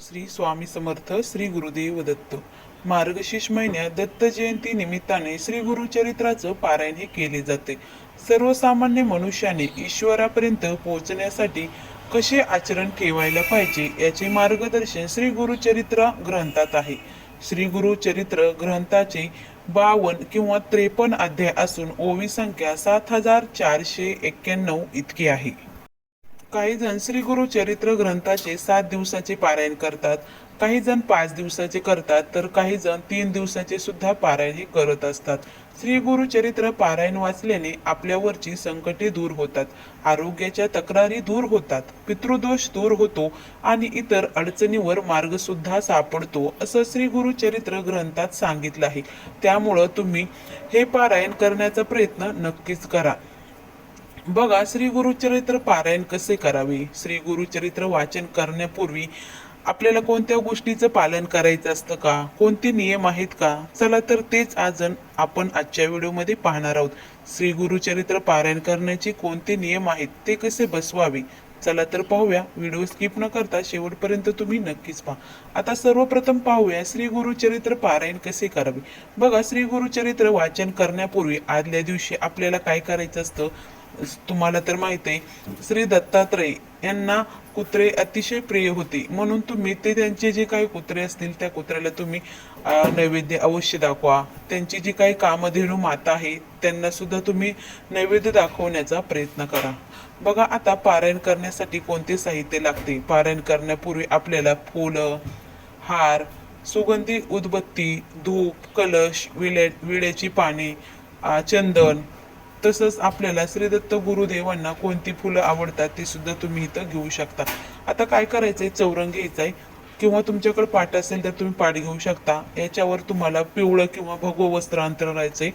श्री स्वामी समर्थ श्री गुरुदेव दत्त. मार्गशीर्ष महिन्यात दत्त जयंती निमित्ताने श्री गुरुचरित्राचं पारायण हे केले जाते. सर्वसामान्य मनुष्याने ईश्वरापर्यंत पोहोचण्यासाठी कसे आचरण ठेवायला पाहिजे याचे मार्गदर्शन श्री गुरुचरित्र ग्रंथात आहे. श्री गुरुचरित्र ग्रंथाचे बावन किंवा त्रेपन्न अध्याय असून ओवी संख्या सात हजार चारशे एक्क्याण्णव इतकी आहे. काही जण श्री गुरु चरित्र ग्रंथाचे सात दिवसाचे पारायण करतात काही जण पाच दिवसाचे करतात तर काही जण तीन दिवसाचे सुद्धा पारायण हे करत असतात. श्री गुरु चरित्र पारायण वाचल्याने आपल्यावरची संकटे दूर होतात आरोग्याच्या तक्रारी दूर होतात पितृदोष दूर होतो आणि इतर अडचणीवर मार्ग सुद्धा सापडतो असं श्री गुरु चरित्र ग्रंथात सांगितलं आहे. त्यामुळं तुम्ही हे पारायण करण्याचा प्रयत्न नक्कीच करा. बघा श्री गुरुचरित्र पारायण कसे करावे? श्री गुरुचरित्र वाचन करण्यापूर्वी आपल्याला कोणत्या गोष्टीचं पालन करायचं असतं का? कोणते नियम आहेत का? चला तर तेच आज आपण आजच्या व्हिडिओमध्ये पाहणार आहोत. श्री गुरुचरित्र पारायण करण्याचे कोणते नियम आहेत? ते कसे बसवावे? चला तर पाहूया. व्हिडिओ स्किप न करता शेवटपर्यंत तुम्ही नक्कीच पहा. आता सर्वप्रथम पाहूया श्री गुरुचरित्र पारायण कसे करावे? बघा श्री गुरुचरित्र वाचन करण्यापूर्वी आदल्या दिवशी आपल्याला काय करायचं असतं? तुम्हाला तर माहीत आहे श्री दत्तात्रय यांना कुत्रे अतिशय प्रिय होते. म्हणून तुम्ही ते त्यांचे जे काही कुत्रे असतील त्या कुत्र्याला तुम्ही नैवेद्य अवश्य दाखवा. त्यांची जी काही कामधेनू माता आहे त्यांना सुद्धा तुम्ही नैवेद्य दाखवण्याचा प्रयत्न करा. बघा आता पारायण करण्यासाठी कोणते साहित्य लागते? पारायण करण्यापूर्वी आपल्याला फुलं हार सुगंधी उदबत्ती धूप कलश विले विड्याची पाने चंदन तसंच आपल्याला श्रीदत्त गुरुदेवांना कोणती फुलं आवडतात ते सुद्धा तुम्ही इथं घेऊ शकता. आता काय करायचं आहे चौरंग आहे किंवा तुमच्याकडे पाट असेल तर तुम्ही पाट घेऊ शकता. याच्यावर तुम्हाला पिवळं किंवा भगव वस्त्र अंतरायचंय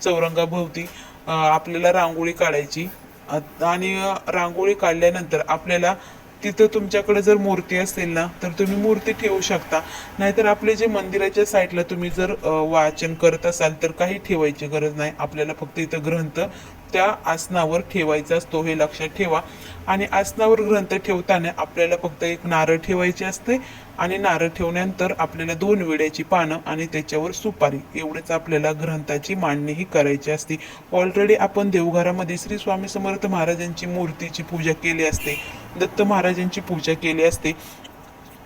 चौरंगाभोवती आपल्याला रांगोळी काढायची. आणि रांगोळी काढल्यानंतर आपल्याला तिथं तुमच्याकडे जर मूर्ती असेल ना तर तुम्ही मूर्ती ठेवू शकता. नाहीतर आपले जे मंदिराच्या साईडला तुम्ही जर वाचन करत असाल तर काही ठेवायची गरज नाही. आपल्याला फक्त इथं ग्रंथ त्या आसनावर ठेवायचा असतो हे लक्षात ठेवा. आणि आसनावर ग्रंथ ठेवताना आपल्याला फक्त एक नारळ ठेवायचे असते आणि नारळ ठेवल्यानंतर आपल्याला दोन विड्याची पानं आणि त्याच्यावर सुपारी एवढेच आपल्याला ग्रंथाची मांडणी ही करायची असते. ऑलरेडी आपण देवघरामध्ये श्री स्वामी समर्थ महाराजांची मूर्तीची पूजा केली असते. दत्त महाराजांची पूजा केली असते.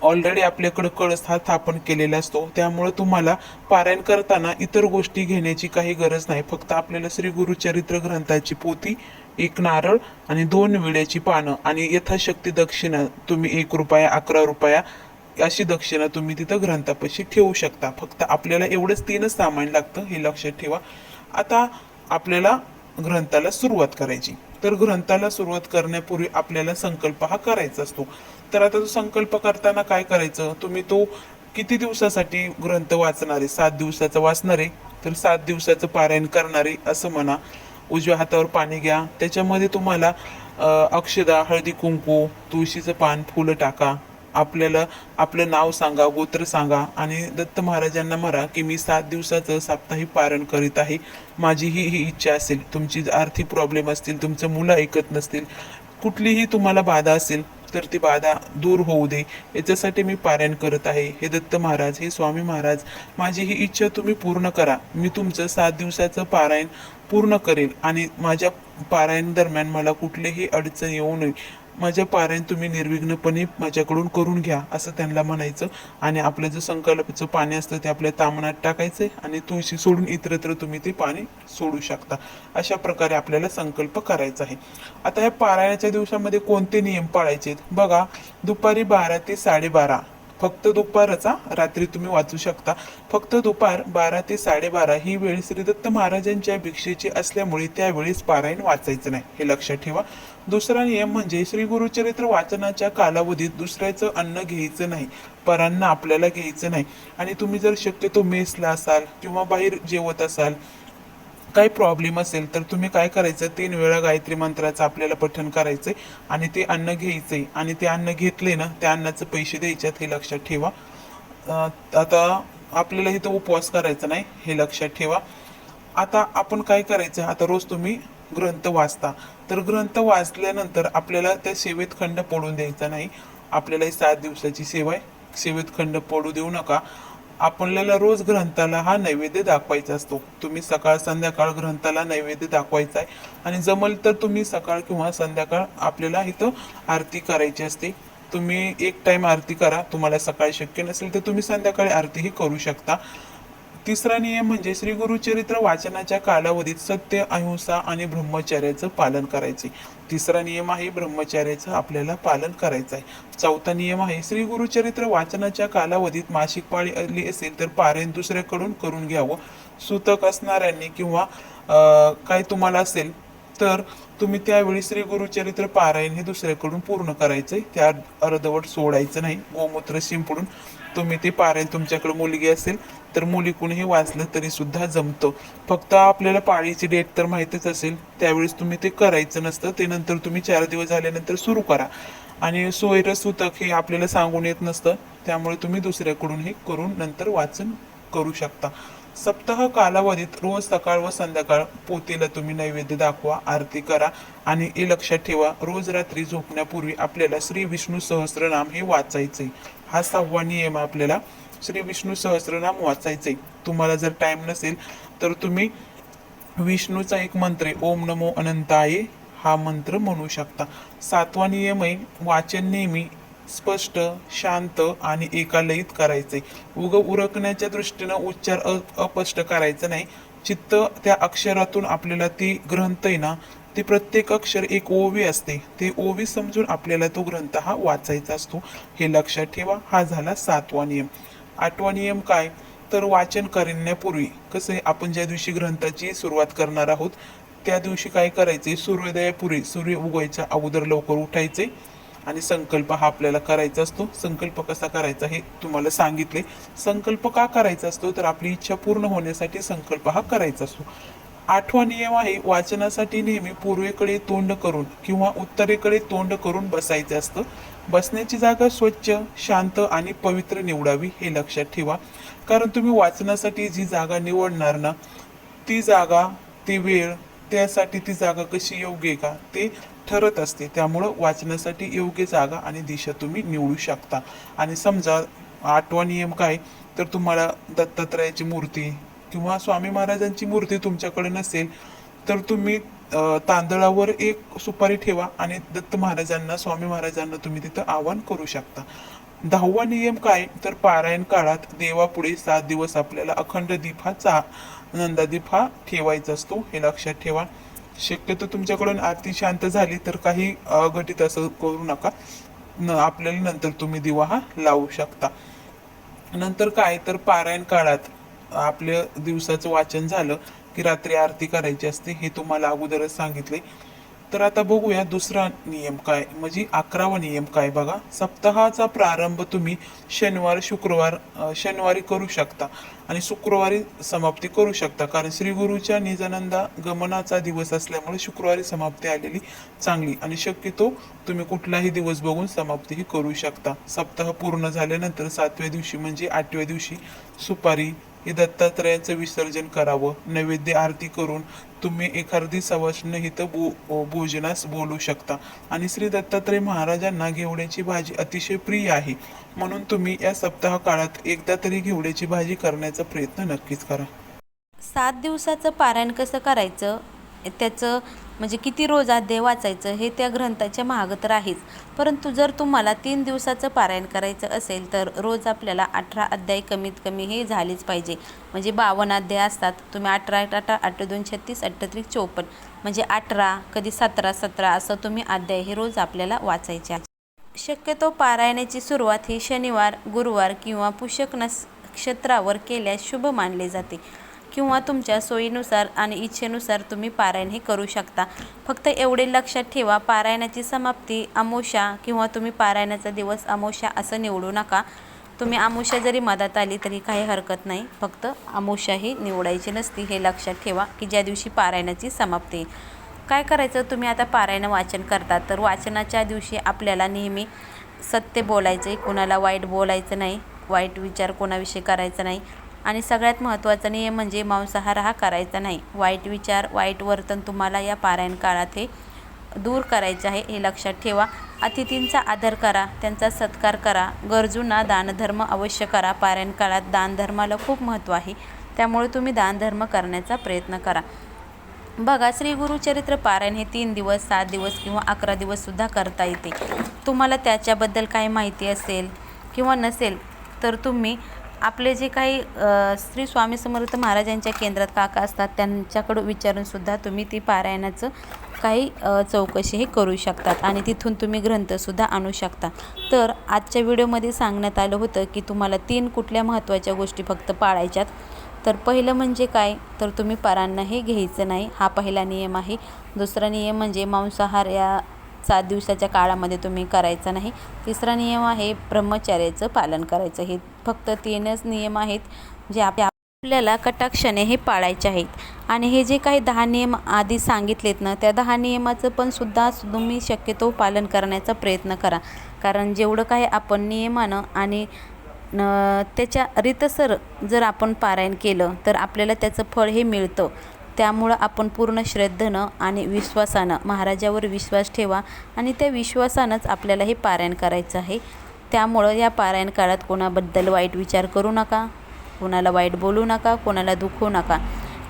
ऑलरेडी आपल्याकडे कळस हा स्थापन केलेला असतो. त्यामुळे तुम्हाला पारायण करताना इतर गोष्टी घेण्याची काही गरज नाही. फक्त आपल्याला श्री गुरुचरित्र ग्रंथाची पोती एक नारळ आणि दोन विड्याची पानं आणि यथाशक्ती दक्षिणा तुम्ही एक रुपया अकरा रुपया अशी दक्षिणा तुम्ही तिथं ग्रंथापाशी ठेवू शकता. फक्त आपल्याला एवढंच तीनच सामान लागतं हे लक्षात ठेवा. आता आपल्याला ग्रंथाला सुरुवात करायची. तर ग्रंथाला सुरुवात करण्यापूर्वी आपल्याला संकल्प हा करायचा असतो. तर आता तो संकल्प करताना काय करायचं? तुम्ही तो किती दिवसासाठी ग्रंथ वाचणारे? सात दिवसाचा वाचणारे तर सात दिवसाचं पारायण करणारे असं म्हणा. उजव्या हातावर पाणी घ्या. त्याच्यामध्ये तुम्हाला अक्षदा हळदी कुंकू तुळशीचं पान फुलं टाका. आपल्याला आपलं नाव सांगा गोत्र सांगा. आणि दत्त महाराजांना म्हणा की मी सात दिवसाचं साप्ताहिक पारण करीत आहे. माझी ही ही इच्छा असेल. तुमची आर्थिक प्रॉब्लेम असतील तुमचं मुलं ऐकत नसतील. कुठलीही तुम्हाला बाधा असेल तर ती बाधा दूर होऊ दे. याच्यासाठी मी पारायण करत आहे. हे दत्त महाराज हे स्वामी महाराज माझी ही इच्छा तुम्ही पूर्ण करा. मी तुमचं सात दिवसाचं पारायण पूर्ण करेल आणि माझ्या पारायण दरम्यान मला कुठलीही अडचण येऊ नये. माझ्या पारायण तुम्ही निर्विघ्नपणे माझ्याकडून करून घ्या असं त्यांना म्हणायचं. आणि आपलं जे संकल्पाचं पाणी असतं ते आपल्या तामणात टाकायचं आणि तुळशी सोडून इतरत्र तुम्ही ते पाणी सोडू शकता. अशा प्रकारे आपल्याला संकल्प करायचा आहे. आता या पारायणाच्या दिवसामध्ये कोणते नियम पाळायचे आहेत बघा दुपारी बारा ते साडेबारा. फक्त दुपारचा रात्री तुम्ही वाचू शकता. फक्त दुपार बारा ते साडेबारा ही वेळ श्रीदत्त महाराजांच्या भिक्षेची असल्यामुळे त्यावेळेस पारायण वाचायचं नाही. हे लक्षात ठेवा. दुसरा नियम म्हणजे श्री गुरुचरित्र वाचनाच्या कालावधीत दुसऱ्याचं अन्न घ्यायचं नाही. परांना आपल्याला घ्यायचं नाही. आणि तुम्ही जर शक्यतो मेसला असाल किंवा बाहेर जेवत असाल काही प्रॉब्लेम असेल तर तुम्ही काय करायचं? तीन वेळा गायत्री मंत्राचं आपल्याला पठण आहे आणि ते अन्न घ्यायचंय. आणि ते अन्न घेतले ना त्या अन्नाचे पैसे द्यायच्यात हे लक्षात ठेवा. आता आपल्याला इथं उपवास करायचा नाही हे लक्षात ठेवा. आता आपण काय करायचं? आता रोज तुम्ही ग्रंथ वाचता. तर ग्रंथ वाचल्यानंतर आपल्याला त्या सेवेत खंड पडून द्यायचा नाही. आपल्याला ही सात दिवसाची सेवा आहे. सेवेत खंड पडू देऊ नका. आपल्याला रोज ग्रंथाला हा नैवेद्य दाखवायचा असतो. तुम्ही सकाळ संध्याकाळ ग्रंथाला नैवेद्य दाखवायचा आहे. आणि जमल तर तुम्ही सकाळ किंवा संध्याकाळ आपल्याला इथं आरती करायची असते. तुम्ही एक टाईम आरती करा. तुम्हाला सकाळी शक्य नसेल तर तुम्ही संध्याकाळी आरतीही करू शकता. तिसरा नियम म्हणजे श्री गुरुचरित्र वाचनाच्या कालावधीत सत्य अहिंसा आणि ब्रह्मचर्याचं पालन करायचे. तिसरा नियम आहे ब्रह्मचर्याचं आपल्याला पालन करायचं आहे. चौथा नियम आहे श्री गुरुचरित्र वाचनाच्या कालावधीत मासिक पाळी आली असेल तर पारायण दुसऱ्याकडून करून घ्यावं. सुतक असणाऱ्यांनी किंवा काय तुम्हाला असेल तर तुम्ही त्यावेळी श्री गुरुचरित्र पारायण हे दुसऱ्याकडून पूर्ण करायचंय. त्या अर्धवट सोडायचं नाही. गोमूत्र शिंपडून तुम्ही ते पारायण तुमच्याकडे मुलगी असेल तर मुलीकडून हे वाचलं तरी सुद्धा जमतं. फक्त आपल्याला पाळीची डेट तर माहीतच असेल. त्यावेळेस तुम्ही ते करायचं नसतं. ते नंतर तुम्ही चार दिवस झाल्यानंतर सुरू करा. आणि सोयरं सुतक हे आपल्याला सांगून येत नसतं. त्यामुळे तुम्ही दुसऱ्याकडून हे करून नंतर वाचन करू शकता. सप्ताह कालावधीत रोज सकाळ व संध्याकाळ पोतीला तुम्ही नैवेद्य दाखवा आरती करा आणि हे लक्षात ठेवा रोज रात्री झोपण्यापूर्वी आपल्याला श्री विष्णू सहस्रनाम हे वाचायचे हा सहावा नियम आपल्याला श्री विष्णू सहस्रनाम वाचायचे तुम्हाला जर टाइम नसेल तर तुम्ही विष्णूचा एक मंत्र आहे ओम नमो अनंताये हा मंत्र म्हणू शकता. सातवा नियम आहे वाचन नेहमी स्पष्ट शांत आणि एकालयित करायचे. उग उरकण्याच्या दृष्टीनं उच्चार अ- अस्पष्ट करायचं नाही. चित्त त्या अक्षरातून आपल्याला ती ग्रंथ आहे ना ते प्रत्येक अक्षर एक ओवी असते. ते ओवी समजून आपल्याला तो ग्रंथ हा वाचायचा असतो. हे लक्षात ठेवा हा झाला सातवा नियम. आठवा नियम काय? तर वाचन करण्यापूर्वी कसं आहे आपण ज्या दिवशी ग्रंथाची सुरुवात करणार आहोत त्या दिवशी काय करायचे? सूर्योदयापूर्वी सूर्य उगवायच्या अगोदर लवकर उठायचे. आणि संकल्प हा आपल्याला करायचा असतो. संकल्प कसा करायचा हे तुम्हाला सांगितले. संकल्प का करायचा असतो? तर आपली इच्छा पूर्ण होण्यासाठी संकल्प हा करायचा असतो. आठवा नियम आहे वाचनासाठी नेहमी पूर्वेकडे तोंड करून किंवा उत्तरेकडे तोंड करून बसायचे असतं. बसण्याची जागा स्वच्छ शांत आणि पवित्र निवडावी हे लक्षात ठेवा. कारण तुम्ही वाचनासाठी जी जागा निवडणार ना ती जागा ती वेळ त्यासाठी ती जागा कशी योग्य आहे का ते ठरत असते. त्यामुळं वाचनासाठी योग्य जागा आणि दिशा तुम्ही निवडू शकता. आणि समजा आठवा नियम काय तर तुम्हाला दत्तात्रयाची मूर्ती किंवा स्वामी महाराजांची मूर्ती तुमच्याकडे नसेल तर तुम्ही तांदळावर एक सुपारी ठेवा आणि दत्त महाराजांना स्वामी महाराजांना तुम्ही तिथं आवाहन करू शकता. दहावा नियम काय? तर पारायण काळात देवापुढे सात दिवस आपल्याला अखंड दीपाचा नंदादीप हा ठेवायचा असतो हे लक्षात ठेवा. शक्यतो तुमच्याकडून आरती शांत झाली तर काही अघटित असं करू नका. न आपल्याला नंतर तुम्ही दिवा हा लावू शकता. नंतर काय? तर पारायण काळात आपल्या दिवसाचं वाचन झालं की रात्री आरती करायची असते हे तुम्हाला अगोदरच सांगितले तर आता बघूया दुसरा नियम काय म्हणजे अकरावा नियम काय बघा. सप्ताहाचा प्रारंभ तुम्ही शनिवार शुक्रवार शनिवारी करू शकता आणि शुक्रवारी समाप्ती करू शकता. कारण श्री गुरुच्या निजानंदा गमनाचा दिवस असल्यामुळे शुक्रवारी समाप्ती आलेली चांगली आणि शक्यतो तुम्ही कुठलाही दिवस बघून समाप्तीही करू शकता. सप्ताह पूर्ण झाल्यानंतर सातव्या दिवशी म्हणजे आठव्या दिवशी सुपारी हे दत्तात्रयाचं विसर्जन करावं. नैवेद्य आरती करून तुम्ही एखादी सवाष्ण हिथं भो भोजनास बोलू शकता. आणि श्री दत्तात्रय महाराजांना घेवड्याची भाजी अतिशय प्रिय आहे. म्हणून तुम्ही या सप्ताह काळात एकदा तरी घेवड्याची भाजी करण्याचा प्रयत्न नक्कीच करा. सात दिवसाचं पारायण कसं करायचं? त्याचं म्हणजे किती रोज अध्याय वाचायचं हे त्या ग्रंथाच्या महाग तर आहेच. परंतु जर तुम्हाला तीन दिवसाचं पारायण करायचं असेल तर रोज आपल्याला अठरा अध्याय कमीत कमी हे झालेच पाहिजे. म्हणजे बावन्न अध्याय असतात तुम्ही अठरा अठरा अठरा दोन छत्तीस अठ्ठत्रीस चोपन्न म्हणजे अठरा कधी सतरा सतरा असं तुम्ही अध्याय हे रोज आपल्याला वाचायचे शक्यतो पारायणाची सुरुवात ही शनिवार गुरुवार किंवा पुष्यक नक्षत्रावर केल्यास शुभ मानले जाते. किंवा तुमच्या सोयीनुसार आणि इच्छेनुसार तुम्ही पारायण हे करू शकता. फक्त एवढे लक्षात ठेवा पारायणाची समाप्ती अमोशा किंवा तुम्ही पारायणाचा दिवस अमोशा असं निवडू नका. तुम्ही अमोशा जरी मदत आली तरी काही हरकत नाही. फक्त अमावस्या ही निवडायची नसती हे लक्षात ठेवा की ज्या दिवशी पारायणाची समाप्ती काय करायचं? तुम्ही आता पारायण वाचन करता तर वाचनाच्या दिवशी आपल्याला नेहमी सत्य बोलायचं आहे कोणाला वाईट बोलायचं नाही वाईट विचार कोणाविषयी करायचा नाही. आणि सगळ्यात महत्त्वाचा नियम म्हणजे मांसाहार हा करायचा नाही. वाईट विचार वाईट वर्तन तुम्हाला या पारायण काळात हे दूर करायचे आहे हे लक्षात ठेवा. अतिथींचा आदर करा त्यांचा सत्कार करा गरजूंना दानधर्म अवश्य करा. पारायण काळात दानधर्माला खूप महत्त्व आहे. त्यामुळे तुम्ही दानधर्म करण्याचा प्रयत्न करा. बघा श्री गुरुचरित्र पारायण हे तीन दिवस सात दिवस किंवा अकरा दिवससुद्धा करता येते. तुम्हाला त्याच्याबद्दल काही माहिती असेल किंवा नसेल तर तुम्ही आपले जे काही श्री स्वामी समर्थ महाराजांच्या केंद्रात काका असतात त्यांच्याकडं विचारूनसुद्धा तुम्ही ती पारायणाचं काही चौकशी हे करू शकतात आणि तिथून तुम्ही ग्रंथसुद्धा आणू शकता. तर आजच्या व्हिडिओमध्ये सांगण्यात आलं होतं की तुम्हाला तीन कुठल्या महत्त्वाच्या गोष्टी फक्त पाळायच्यात. तर पहिलं म्हणजे काय? तर तुम्ही परांना हे घ्यायचं नाही. हा पहिला नियम आहे. दुसरा नियम म्हणजे मांसाहार या सात दिवसाच्या काळामध्ये तुम्ही करायचा नाही. तिसरा नियम आहे ब्रह्मचर्याचं पालन करायचं. हे फक्त तीनच नियम आहेत जे आप आपल्याला कटाक्षाने हे पाळायचे आहेत. आणि हे जे काही दहा नियम आधी सांगितलेत ना त्या दहा नियमाचं पण सुद्धा तुम्ही शक्यतो पालन करण्याचा प्रयत्न करा. कारण जेवढं काही आपण नियमानं आणि त्याच्या रितसर जर आपण पारायण केलं तर आपल्याला त्याचं फळ हे मिळतं. त्यामुळं आपण पूर्ण श्रद्धेनं आणि विश्वासानं महाराजावर विश्वास ठेवा आणि त्या विश्वासानंच आपल्याला हे पारायण करायचं आहे. त्यामुळं या पारायण काळात कोणाबद्दल वाईट विचार करू नका कोणाला वाईट बोलू नका कोणाला दुखवू नका.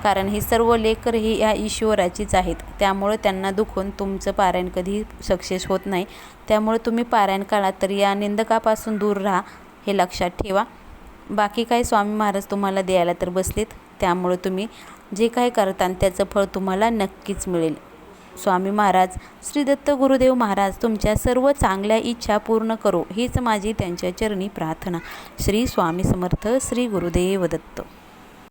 कारण हे सर्व लेकर ही या ईश्वराचीच आहेत. त्यामुळं त्यांना दुखून तुमचं पारायण कधी सक्सेस होत नाही. त्यामुळे तुम्ही पारायण काळात तर या निंदकापासून दूर राहा हे लक्षात ठेवा. बाकी काही स्वामी महाराज तुम्हाला द्यायला तर बसलेत. त्यामुळं तुम्ही जे काय करता त्याचं फळ तुम्हाला नक्कीच मिळेल. स्वामी महाराज श्री दत्त गुरुदेव महाराज तुमच्या सर्व चांगल्या इच्छा पूर्ण करो हीच माझी त्यांच्या चरणी प्रार्थना. श्री स्वामी समर्थ श्री गुरुदेव दत्त.